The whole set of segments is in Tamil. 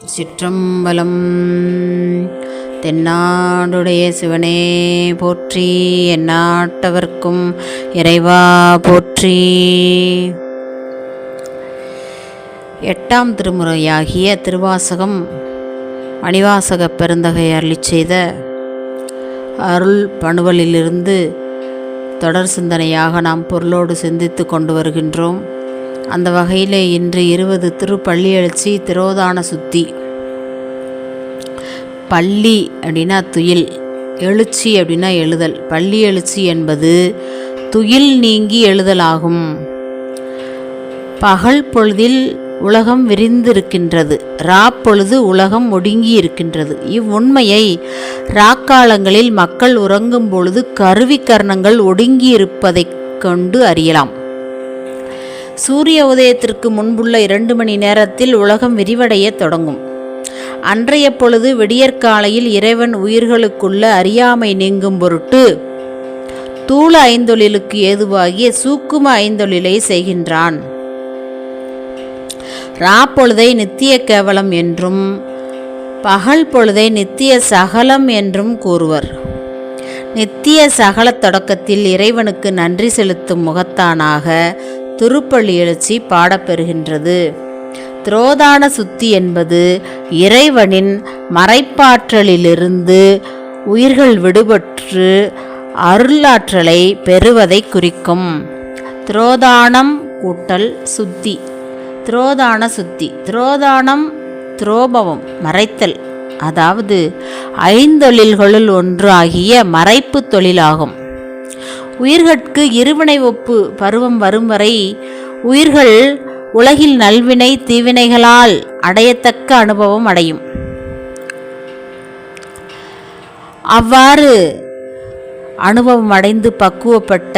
சிற்றம்பலம். தென்னாடுடைய சிவனே போற்றி எந்நாட்டவர்க்கும் இறைவா போற்றி. எட்டாம் திருமுறையாகிய திருவாசகம் மணிவாசக பெருந்தகை அருளிச் செய்த அருள் பணுவலிலிருந்து தொடர் சிந்தனையாக நாம் பொருளோடு சிந்தித்து கொண்டு வருகின்றோம். அந்த வகையில் இன்று இருபது திருப்பள்ளி எழுச்சி திரோதான சுத்தி. பள்ளி அப்படின்னா துயில் எழுச்சி அப்படின்னா எழுதல். பள்ளி எழுச்சி என்பது துயில் நீங்கி எழுதலாகும் பகல் பொழுதில் உலகம் விரிந்திருக்கின்றது. ராப்பொழுது பொழுது உலகம் ஒடுங்கி இருக்கின்றது. இவ்வுண்மையை ராக்காலங்களில் மக்கள் உறங்கும் பொழுது கருவி கர்ணங்கள் ஒடுங்கி இருப்பதைக் கொண்டு அறியலாம். சூரிய உதயத்திற்கு முன்புள்ள இரண்டு மணி நேரத்தில் உலகம் விரிவடையத் தொடங்கும். அன்றைய பொழுது விடியற்காலையில் இறைவன் உயிர்களுக்குள்ள அறியாமை நீங்கும் பொருட்டு தூள ஐந்தொழிலுக்கு ஏதுவாகிய சூக்கும ஐந்தொழிலை செய்கின்றான். ராப்பொழுதை நித்திய கேவலம் என்றும் பகல் பொழுதை நித்திய சகலம் என்றும் கூறுவர். நித்திய சகல தொடக்கத்தில் இறைவனுக்கு நன்றி செலுத்தும் முகத்தானாக திருப்பள்ளி எழுச்சி பாடப்பெறுகின்றது. திரோதான சுத்தி என்பது இறைவனின் மறைப்பாற்றலிலிருந்து உயிர்கள் விடுபட்டு அருளாற்றலை பெறுவதை குறிக்கும். திரோதானம் கூட்டல் சுத்தி. திரோதான சுத்தி. திரோதானம் துரோபவம் மறைத்தல். அதாவது ஐந்தொழில்களுள் ஒன்று ஆகிய மறைப்பு தொழிலாகும். உயிர்கட்கு இருவினை ஒப்பு பருவம் வரும் வரை உயிர்கள் உலகில் நல்வினை தீவினைகளால் அடையத்தக்க அனுபவம் அடையும். அவ்வாறு அனுபவம் அடைந்து பக்குவப்பட்ட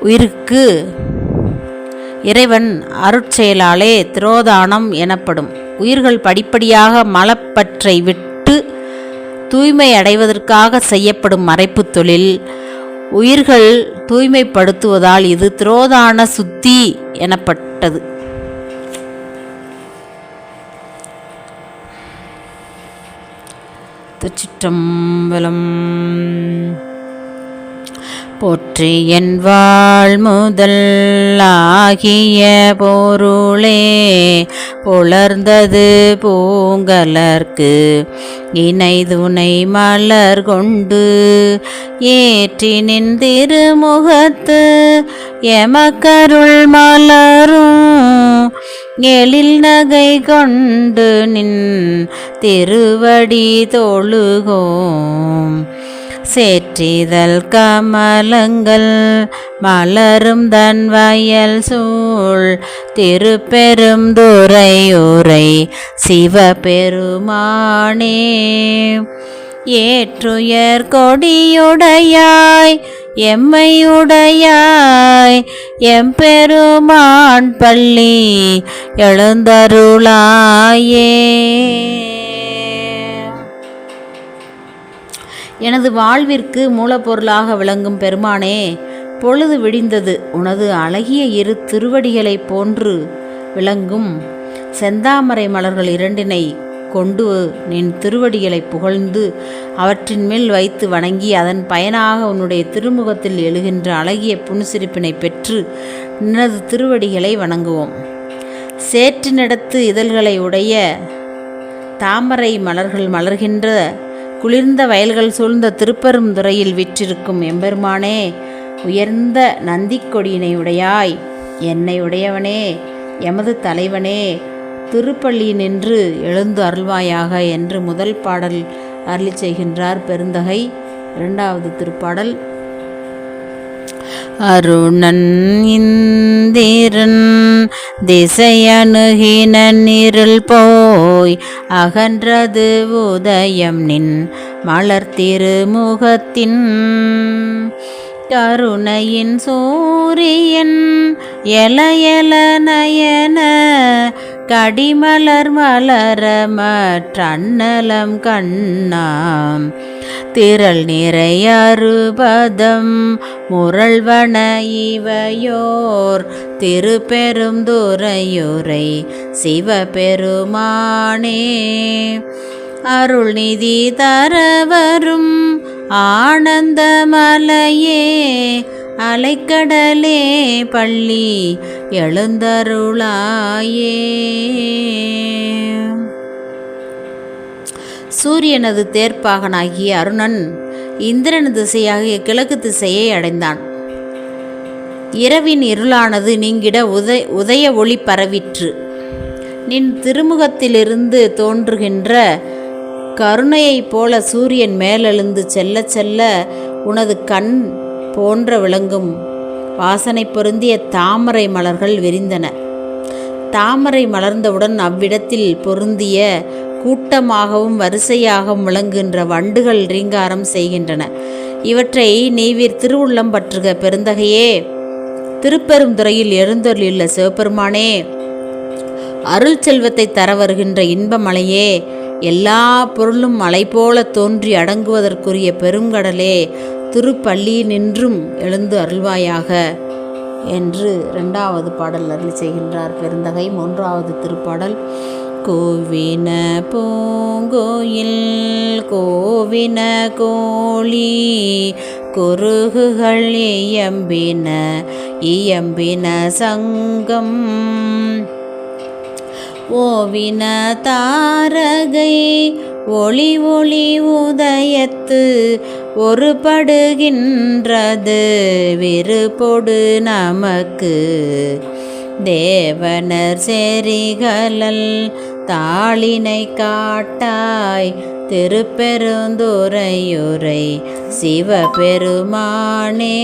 உயிருக்கு இறைவன் அருட்செயலாலே திரோதானம் எனப்படும். உயிர்கள் படிப்படியாக மலப்பற்றை விட்டு தூய்மை அடைவதற்காக செய்யப்படும் மறைப்பு தொழில். உயிர்கள் தூய்மைப்படுத்துவதால் இது துரோதான சுத்தி எனப்பட்டது. திருச்சிற்றம்பலம் போற்றி என் வாழ் முதல் ஆகிய பொருளே புலர்ந்தது பூங்கலர்க்கு. இணைதுணை மலர் கொண்டு ஏற்றி நின்றிரு முகத்து எமக்கருள் மலரும். எழில் நகை கொண்டு நின் திருவடி தொழுகோம். சேற்றிதழ் கமலங்கள் மலரும் தன் வயல் சூழ். திருப்பெரும் துறையுரை சிவபெருமானே ஏற்றுயர் கொடியுடையாய் எம்மையுடையாய் எம்பெருமான் பள்ளி எழுந்தருளாயே. எனது வாழ்விற்கு மூலப்பொருளாக விளங்கும் பெருமானே பொழுது விடிந்தது உனது அழகிய இரு திருவடிகளைப் போன்று விளங்கும். செந்தாமரை மலர்கள் இரண்டினை கொண்டு நின் திருவடிகளை புகழ்ந்து அவற்றின் மேல் வைத்து வணங்கி அதன் பயனாக உன்னுடைய திருமுகத்தில் எழுகின்ற அழகிய புன்சிரிப்பினை பெற்று நினது திருவடிகளை வணங்குவோம். சேற்றினிடத்து இதழ்களை உடைய தாமரை மலர்கள் மலர்கின்ற குளிர்ந்த வயல்கள் சூழ்ந்த திருப்பெரும் துறையில் விற்றிருக்கும் எம்பெருமானே உயர்ந்த நந்திக்கொடியினை உடையாய். என்னை உடையவனே எமது தலைவனே திருப்பள்ளி நின்று எழுந்து அருள்வாயாக என்று முதல் பாடல் அருளி செய்கின்றார் பெருந்தகை. இரண்டாவது திருப்பாடல் அருணன் இந்திரன் திசையணுகின நிருள் போய் அகன்றது உதயம் நின் மலர் கருணையின் சூரியன் எல எல நயன கடிமலர் மலர மற்றன்னலம் கண்ணாம். திரள் நிறைய அறுபதம் முரள்வன இவையோர். திருப்பெரும் துறையுரை சிவபெருமானே. அருள் நிதி தரவரும் ஆனந்தமலையே அலைக்கடலே பள்ளி எழுந்தருளாயே. சூரியனது தேர்ப்பாகனாகிய அருணன் இந்திரன் திசையாகிய கிழக்கு திசையை அடைந்தான். இரவின் இருளானது நீங்கிட உதய உதய ஒளி பரவிற்று. நின் திருமுகத்திலிருந்து தோன்றுகின்ற கருணையைப் போல சூரியன் மேலெழுந்து செல்ல செல்ல உனது கண் போன்ற விளங்கும் வாசனை பொருந்திய தாமரை மலர்கள் விரிந்தன. தாமரை மலர்ந்தவுடன் அவ்விடத்தில் பொருந்திய கூட்டமாகவும் வரிசையாகவும் விளங்குகின்ற வண்டுகள் ரீங்காரம் செய்கின்றன. இவற்றை நீவீர் திருவுள்ளம் பற்றுக பெருந்தகையே திருப்பெருந்துறையில் எழுந்தருளியுள்ள சிவபெருமானே அருள் செல்வத்தை தர வருகின்ற இன்பமலையே எல்லா பொருளும் மலை போல தோன்றி அடங்குவதற்குரிய பெருங்கடலே திருப்பள்ளி நின்றும் எழுந்து அருள்வாயாக என்று இரண்டாவது பாடல் அருள் செய்கின்றார் பெருந்தகை. மூன்றாவது திருப்பாடல் கோவின பூங்கோயில் கோவின கோழி குறுகுகள் இயம்பின இயம்பின சங்கம். ஓவின தாரகை ஒளி ஒளி உதயத்து ஒருபடுகின்றது. விருப்பொடு நமக்கு தேவனர் செரிகலல் தாளினை காட்டாய். திருப்பெருந்துரையுரை சிவபெருமானே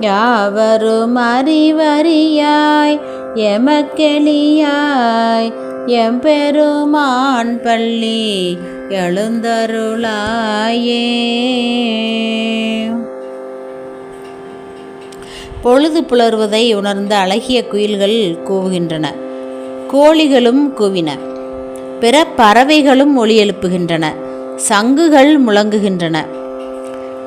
யாவரும் அறிவறியாய். எமக்கெளியாய் எம்பெருமான் பள்ளி எழுந்தருளாயே. பொழுது புலர்வதை உணர்ந்த அழகிய குயில்கள் கூவுகின்றன. கோழிகளும் கூவின. பிற பறவைகளும் ஒளி எழுப்புகின்றன. சங்குகள் முழங்குகின்றன.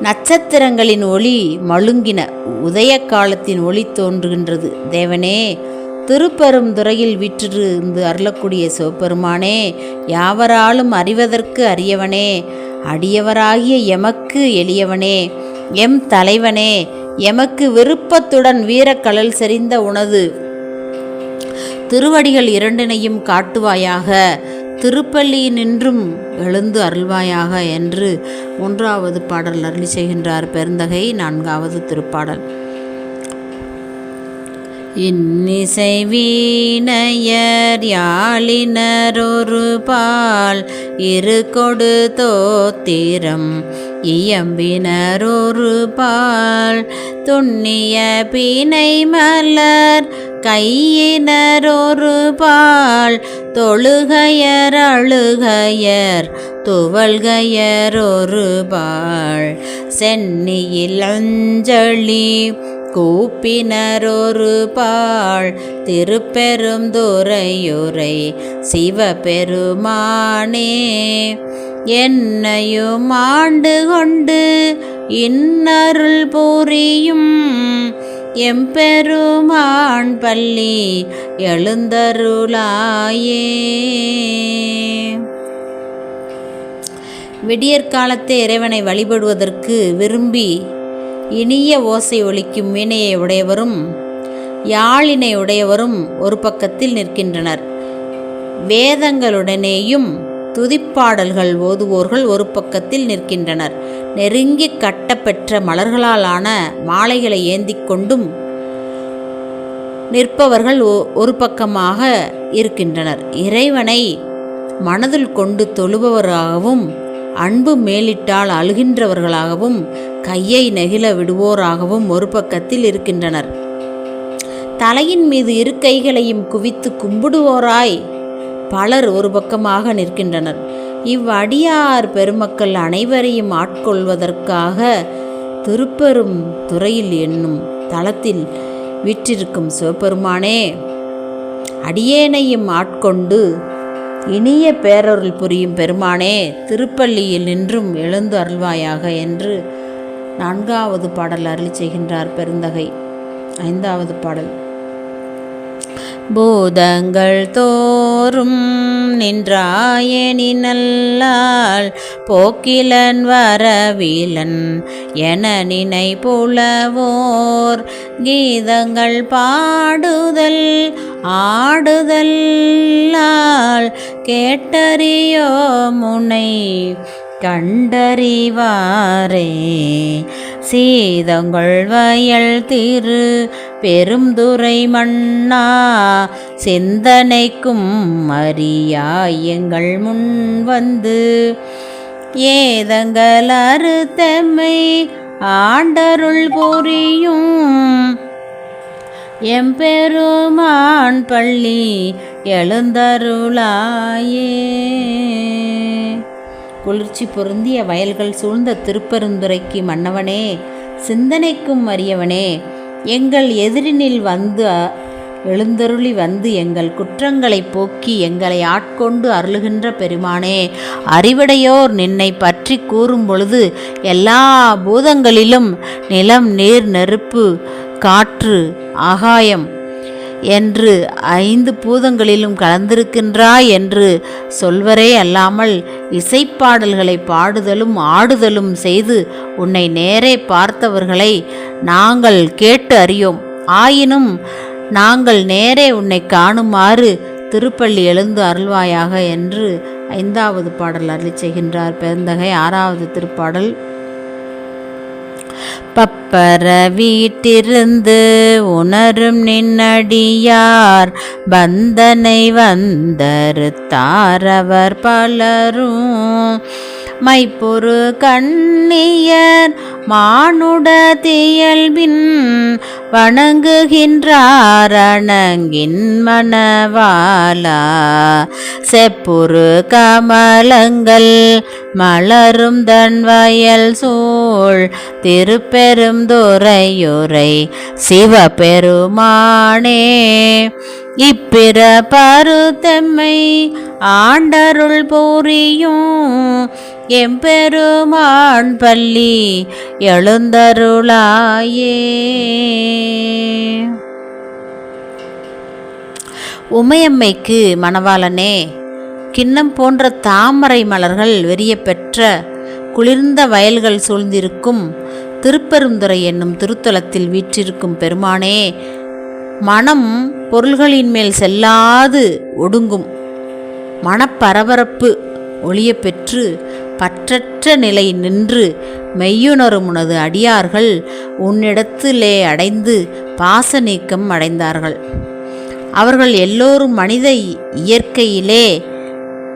நட்சத்திரங்களின் ஒளி மழுங்கின. உதய காலத்தின் ஒளி தோன்றுகின்றது. தேவனே திருப்பெருந்துறையில் விற்றிருந்து அருளக்கூடிய சிவபெருமானே யாவராலும் அறிவதற்கு அரியவனே அடியவராகிய எமக்கு எளியவனே எம் தலைவனே எமக்கு விருப்பத்துடன் வீரக்கலல் செறிந்த உனது திருவடிகள் இரண்டினையும் காட்டுவாயாக திருப்பள்ளி நின்றும் எழுந்து அருள்வாயாக என்று மூன்றாவது பாடல் அருளி செய்கின்றார் பெருந்தகை நான்காவது திருப்பாடல். இன்னிசை வீணையர் யாழினரொரு பால் இரு கொடு தோத்திரம். இயம்பினரொரு பால் துண்ணிய பிணை மலர் கையினரொரு பால் தொழுகையர் அழுகையர் துவல்கையர் ஒரு பால். சென்னியில் அஞ்சலி கூப்பினரொரு பாழ் திருப்பெருந்துறையுரை சிவபெருமானே. என்னையும் ஆண்டு கொண்டு இன்னருள் புரியும் எம்பெருமான் பள்ளி எழுந்தருளாயே. விடியற்காலத்தே இறைவனை வழிபடுவதற்கு விரும்பி இனிய ஓசை ஒலிக்கும் வீணையை உடையவரும் யாழினை உடையவரும் ஒரு பக்கத்தில் நிற்கின்றனர். வேதங்களுடனேயும் துதிப்பாடல்கள் ஓதுவோர்கள் ஒரு பக்கத்தில் நிற்கின்றனர். நெருங்கி கட்டப்பெற்ற மலர்களாலான மாலைகளை ஏந்தி கொண்டும் நிற்பவர்கள் ஒ- ஒரு பக்கமாக இருக்கின்றனர். இறைவனை மனதில் கொண்டு தொழுபவராகவும் அன்பு மேலிட்டால் அழுகின்றவர்களாகவும் கையை நெகிழ விடுவோராகவும் ஒரு பக்கத்தில் இருக்கின்றனர். தலையின் மீது இரு கைகளையும் குவித்து கும்பிடுவோராய் பலர் ஒரு பக்கமாக நிற்கின்றனர். இவ்வடியார் பெருமக்கள் அனைவரையும் ஆட்கொள்வதற்காக திருப்பெரும் துறையில் என்னும் தளத்தில் விற்றிருக்கும் சிவபெருமானே அடியேனையும் ஆட்கொண்டு இனிய பேரருள் புரியும் பெருமானே திருப்பள்ளியில் நின்றும் எழுந்து அருள்வாயாக என்று நான்காவது பாடல் அருளி செய்கின்றார் பெருந்தகை. ஐந்தாவது பாடல். பூதங்கள் தோறும் நின்றாயனி நல்லால் போக்கிலன் வரவிலன் என நினை புலவோர் கீதங்கள் பாடுதல் ஆடுதல் கேட்டறியோ முனை கண்டறிவாரே. சீதங்கள் வயல் திரு பெருந்துரை மண்ணா சிந்தனைக்கும் அறியாய் எங்கள் முன் வந்து. ஏதங்கள் அறுத்தமை ஆண்டருள் புரியும். எம்பெருமான் பள்ளி எழுந்தருளாயே. குளிர்ச்சி பொருந்திய வயல்கள் சூழ்ந்த திருப்பெருந்துரைக்கு மன்னவனே சிந்தனைக்கும் அறியவனே எங்கள் எதிரினில் வந்து எழுந்தருளி வந்து எங்கள் குற்றங்களை போக்கி எங்களை ஆட்கொண்டு அருளுகின்ற பெருமானே அறிவடையோர் நின்னை பற்றி கூறும் பொழுது எல்லா பூதங்களிலும் நிலம் நீர் நெருப்பு காற்று ஆகாயம் என்று ஐந்து பூதங்களிலும் கலந்திருக்கின்றாய் என்று சொல்வரே அல்லாமல் இசைப்பாடல்களை பாடுதலும் ஆடுதலும் செய்து உன்னை நேரே பார்த்தவர்களை நாங்கள் கேட்டு அறியோம். ஆயினும் நாங்கள் நேரே உன்னை காணுமாறு திருப்பள்ளி எழுந்து அருள்வாயாக என்று ஐந்தாவது பாடல் அருளி செய்கின்றார். பெருந்தகை ஆறாவது திருப்பாடல். பப்பர வீட்டிருந்து உணரும் நின்னடியார். பந்தனை வந்தருத்தாரவர் பலரும். மைப்பொரு கண்ணியர் மானுட தியல்பின் வணங்குகின்றாரணங்கின் மணவாலா செப்புரு கமலங்கள் மலரும் தன் வயல் சூழ் திருப்பெரும் துறையுரை சிவபெருமானே. இப்பிற பருத்தம்மை ஆண்டருள் போரியும் எம்பெருமான் பள்ளி எழுந்தருளாயே. உமையம்மைக்கு மணவாளனே கிண்ணம் போன்ற தாமரை மலர்கள் வெறிய பெற்ற குளிர்ந்த வயல்கள் சூழ்ந்திருக்கும் திருப்பெருந்துறை என்னும் திருத்தலத்தில் வீற்றிருக்கும் பெருமானே மனம் பொருள்களின் மேல் செல்லாது ஒடுங்கும். மனப்பரபரப்பு ஒளிய பெற்று பற்றற்ற நிலை நின்று மெய்யுணரும் உனது அடியார்கள் உன்னிடத்திலே அடைந்து பாச நீக்கம் அடைந்தார்கள். அவர்கள் எல்லோரும் மனித இயற்கையிலே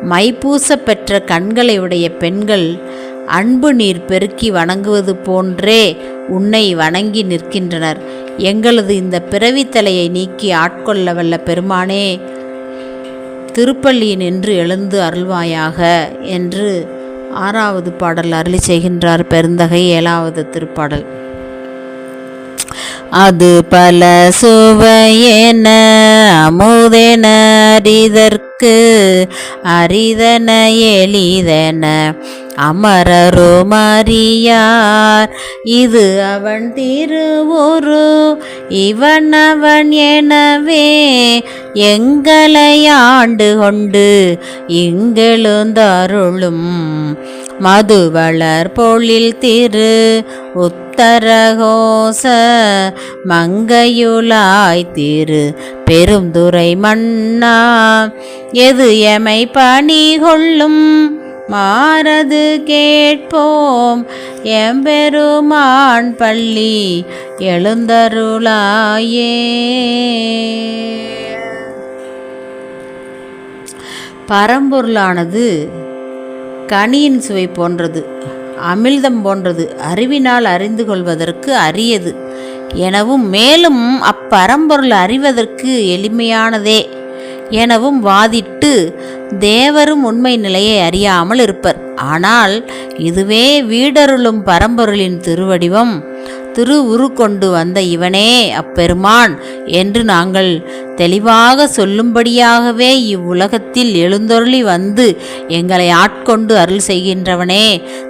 மைப்பூச பெற்ற கண்களை உடைய பெண்கள் அன்பு நீர் பெருக்கி வணங்குவது போன்றே உன்னை வணங்கி நிற்கின்றனர். எங்களது இந்த பிறவித்தலையை நீக்கி ஆட்கொள்ள வல்ல பெருமானே திருப்பள்ளியினின்று எழுந்து அருள்வாயாக என்று ஆறாவது பாடல் அருளி செய்கின்றார் பெருந்தகை ஏழாவது திருப்பாடல். அது பல சுவையென அமுதென அறிதற்கு அரிதன எளிதன அமரரும் அறியார். இது அவன் திருவுரு இவன் அவன் எனவே எங்களை ஆண்டு கொண்டு இங்கெழுந்தருளும். மதுவளர் பொழில் திரு உத்தரகோச மங்கையுலாய் திரு பெருந்துரை மன்னா எது எமை பணி கொள்ளும்? மாறது கேட்போம். எம்பெருமான் பள்ளி எழுந்தருளாயே. பரம்பொருளானது கனியின் சுவை போன்றது அமிழ்தம் போன்றது அறிவினால் அறிந்து கொள்வதற்கு அரியது. எனவும் மேலும் அப்பரம்பொருள் அறிவதற்கு எளிமையானதே எனவும் வாதிட்டு தேவரும் உண்மை நிலையை அறியாமல் இருப்பர். ஆனால் இதுவே வீடருளும் பரம்பொருளின் திருவடிவம். திரு உரு கொண்டு வந்த இவனே அப்பெருமான் என்று நாங்கள் தெளிவாக சொல்லும்படியாகவே இவ்வுலகத்தில் எழுந்தொருளி வந்து எங்களை ஆட்கொண்டு அருள் செய்கின்றவனே.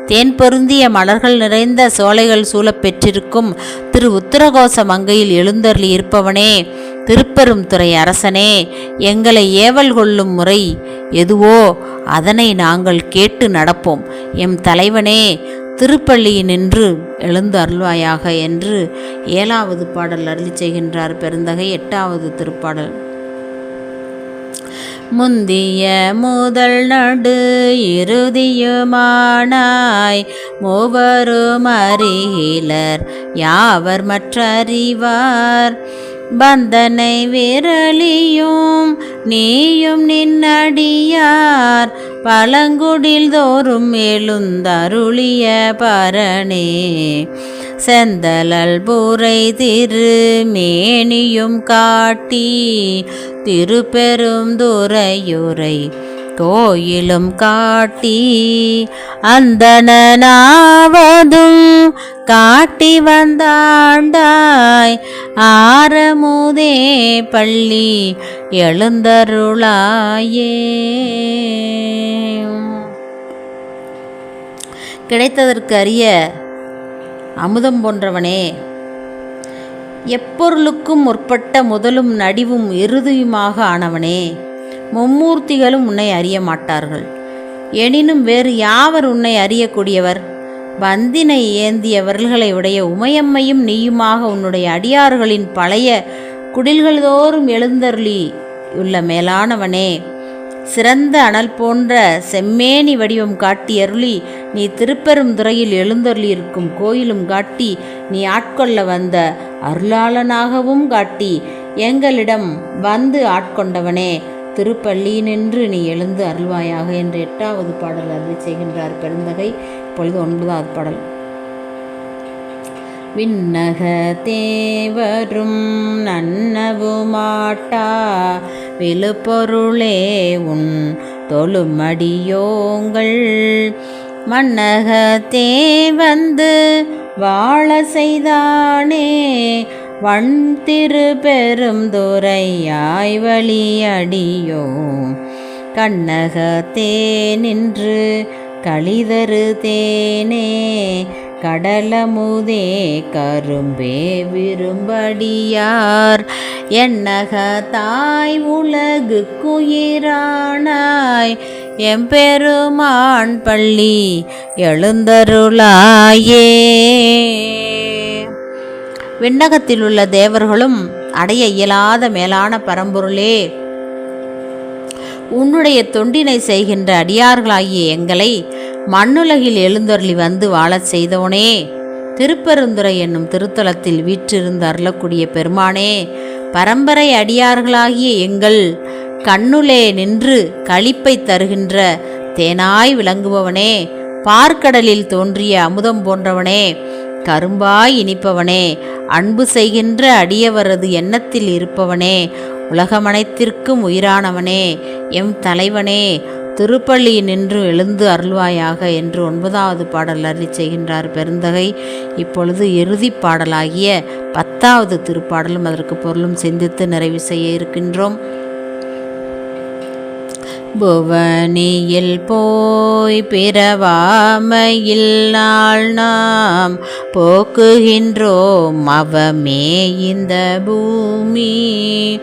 தேன் பொருந்திய மலர்கள் நிறைந்த சோலைகள் சூழப்பெற்றிருக்கும் திரு உத்தரகோச மங்கையில் எழுந்தருளி இருப்பவனே திருப்பெரும் துறை அரசனே எங்களை ஏவல் கொள்ளும் முறை எதுவோ அதனை நாங்கள் கேட்டு நடப்போம். எம் தலைவனே திருப்பள்ளியில் நின்று எழுந்து அருள்வாயாக என்று ஏழாவது பாடல் அருளி செய்கின்றார் பெருந்தகை எட்டாவது திருப்பாடல். முந்திய முதல் நடு இறுதியுமானாய் மூவரும் அறிகிலர் யாவர் மற்றறிவார்? பந்தனை விரலியும் நீயும் நின்னடியார் பழங்குடில் தோறும் எழுந்தருளிய பரணே. செந்தலல் பூரை திரு மேனியும் காட்டி திருப்பெரும் துறையுரை கோயிலும் காட்டி அந்தனாவதும் காட்டி வந்தாண்டாய். ஆரமுதே பள்ளி எழுந்தருளாயே. கிடைத்ததற்கு அறிய அமுதம் போன்றவனே எப்பொருளுக்கும் முற்பட்ட முதலும் நடிவும் இறுதியுமாக ஆனவனே மும்மூர்த்திகளும் உன்னை அறிய மாட்டார்கள். எனினும் வேறு யாவர் உன்னை அறியக்கூடியவர்? வந்தினை ஏந்தியவர்களை உடைய உமையம்மையும் நீயுமாக உன்னுடைய அடியார்களின் பழைய குடில்கள் தோறும் எழுந்தருளி உள்ள மேலானவனே சிறந்த அனல் போன்ற செம்மேனி வடிவம் காட்டி அருளி நீ திருப்பெரும் துறையில் எழுந்தருளி இருக்கும் கோயிலும் காட்டி நீ ஆட்கொள்ள வந்த அருளாளனாகவும் காட்டி எங்களிடம் வந்து ஆட்கொண்டவனே. திருப்பள்ளியினின்று நீ எழுந்து அருள்வாயாக என்று எட்டாவது பாடல் அருளி செய்கின்றார் பெருந்தகை. இப்பொழுது ஒன்பதாவது பாடல். விண்ணக தேவரும் நன்னவுமாட்டா விழுப்பொருளே உன் தொழுமடியோங்கள். மன்னக வந்து வாழ செய்தானே வண் திரு பெரும் துறையாய் வழியடியோ. கண்ணகத்தே நின்று களிதரு தேனே. கடலமுதே கரும்பே விரும்படியார். என்னக தாய் உலகு குயிரானாய் எம்பெருமான் பள்ளி எழுந்தருளாயே. விண்ணகத்தில் உள்ள தேவர்களும் அடைய இயலாத மேலான பரம்பொருளே. உன்னுடைய தொண்டினை செய்கின்ற அடியார்களாகிய எங்களை மண்ணுலகில் எழுந்தருளி வந்து வாழச் செய்தவனே. திருப்பெருந்துறை என்னும் திருத்தலத்தில் வீற்றிருந்து அருளக்கூடிய பெருமானே பரம்பரை அடியார்களாகிய எங்கள் கண்ணுலே நின்று களிப்பை தருகின்ற தேனாய் விளங்குபவனே பார்க்கடலில் தோன்றிய அமுதம் போன்றவனே. கரும்பாய் இனிப்பவனே அன்பு செய்கின்ற அடியவரது எண்ணத்தில் இருப்பவனே உலகமனைத்திற்கும் உயிரானவனே எம் தலைவனே திருப்பள்ளி நின்று எழுந்து அருள்வாயாக என்று ஒன்பதாவது பாடல் அருளி செய்கின்றார் பெருந்தகை. இப்பொழுது இறுதி பாடலாகிய பத்தாவது திருப்பாடலும் அதற்கு பொருளும் சிந்தித்து நிறைவு செய்ய இருக்கின்றோம். புவனியில் போய் பிறவாமையில் நாள் நாம் போக்குகின்றோம் அவமே இந்த பூமி.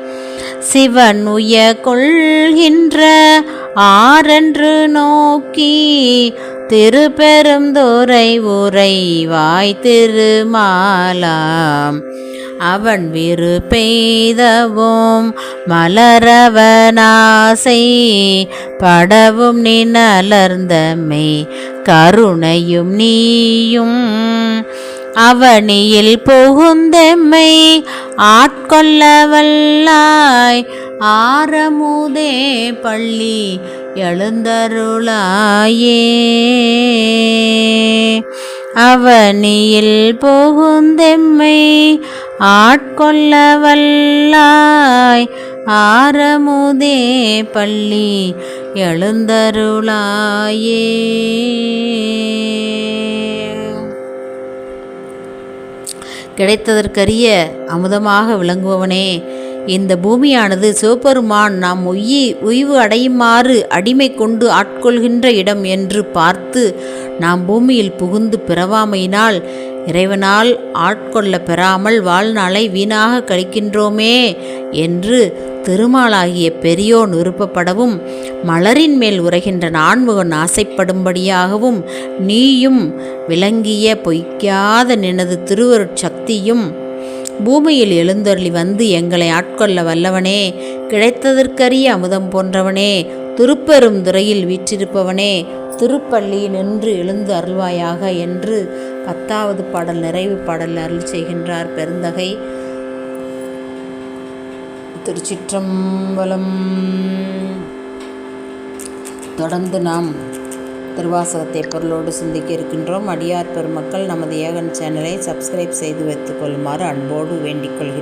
சிவன் உய கொள்கின்ற ஆரென்று நோக்கி திருப்பெருந்துறை உரை வாய் திருமாலாம். அவன் விரு பெய்தவும் மலரவனாசை படவும் நினலர்ந்தமை கருணையும் நீயும். அவனியில் புகுந்தெம்மை ஆட்கொள்ள வல்லாய் ஆரமுதே பள்ளி எழுந்தருளாயே. அவனியில் புகுந்தெம்மை ஆட்கொள்ள வல்லாய் ஆரமுதே பள்ளி எழுந்தருளாயே. கிடைத்ததற்கரிய அமுதமாக விளங்குபவனே இந்த பூமியானது சிவபெருமான் நாம் உயி உய்வு அடையுமாறு அடிமை கொண்டு ஆட்கொள்கின்ற இடம் என்று பார்த்து நாம் பூமியில் புகுந்து பிறவாமையினால் இறைவனால் ஆட்கொள்ள பெறாமல் வாழ்நாளை வீணாக கழிக்கின்றோமே என்று திருமாலாகிய பெரியோன் விருப்பப்படவும் மலரின் மேல் உரைகின்ற நான்முகன் ஆசைப்படும்படியாகவும் நீயும் விளங்கிய பொய்க்காத நினது திருவருட் சக்தியும் பூமியில் எழுந்தருளி வந்து எங்களை ஆட்கொள்ள வல்லவனே கிடைத்ததற்கரிய அமுதம் போன்றவனே திருப்பெரும் துறையில் வீற்றிருப்பவனே திருப்பள்ளி நின்று எழுந்து அருள்வாயாக என்று பத்தாவது பாடல் நிறைவு பாடல் அருள் செய்கின்றார் பெருந்தகை. திருச்சிற்றம்பலம் தொடர்ந்து நாம் திருவாசகத்தை பொருளோடு சிந்திக்க இருக்கின்றோம். அடியார் பெருமக்கள் நமது ஏகன் சேனலை சப்ஸ்கிரைப் செய்து வைத்துக் கொள்ளுமாறு அன்போடு வேண்டிக் கொள்கின்றோம்